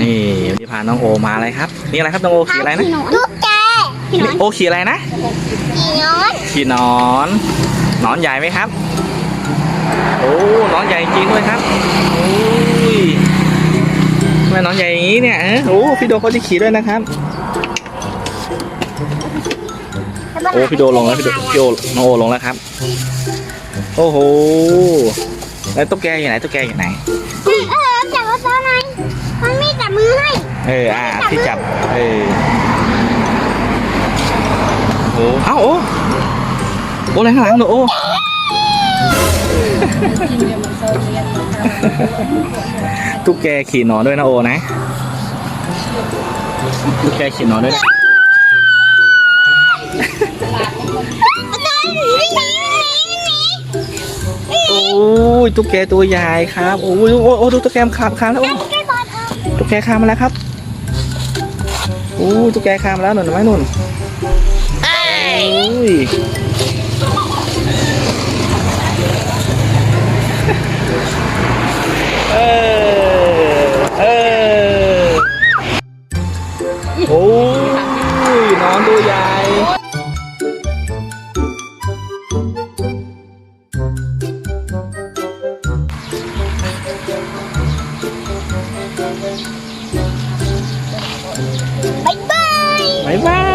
นี่วันนี้พาน้องโอมาอะไรครับ นี่อะไรครับน้องโอขี่อะไรนะตุ๊กแกพี่หนอนโอขี่อะไรนะพี่หนอนขี่หนอนหนอนใหญ่ไหมครับ โอ้หนอนใหญ่จริงด้วยครับโอ้ยทำไมหนอนใหญ่อย่างนี้เนี่ยเออโอ้พี่โดเขาจะขี่ด้วยนะครับโอ้พี่โดลงแล้วพี่โดพี่โดน้องโอลงแล้วครับ โอ้โหแล้วตุ๊กแกอยู่ไหนตุ๊กแกอยู่ไหนเออจับว่าตอนไหน มันไม่จับมือให้ เออ อ่า ที่จับ เออ โอ้เอ้าโอ้โอ้อะไรข้างหลังหนูโอ้ตุ๊กแกขี่หนอนด้วยนะโอนะ ตุ๊กแกขี่หนอนด้วยนะโอ้ยตุ๊กแกตัวใหญ่ครับ โอ้ยโอ้ยโอ้ยดูตุ๊กแกมขาบคานแล้วโอ้ย ตุ๊กแกคานมาแล้วครับโอ้ยตุ๊กแกคานมาแล้วหนุนเห็นไหมหนุนโอ้ยเออเออโอ้ยนอนตัวใหญ่ 拜拜，拜拜。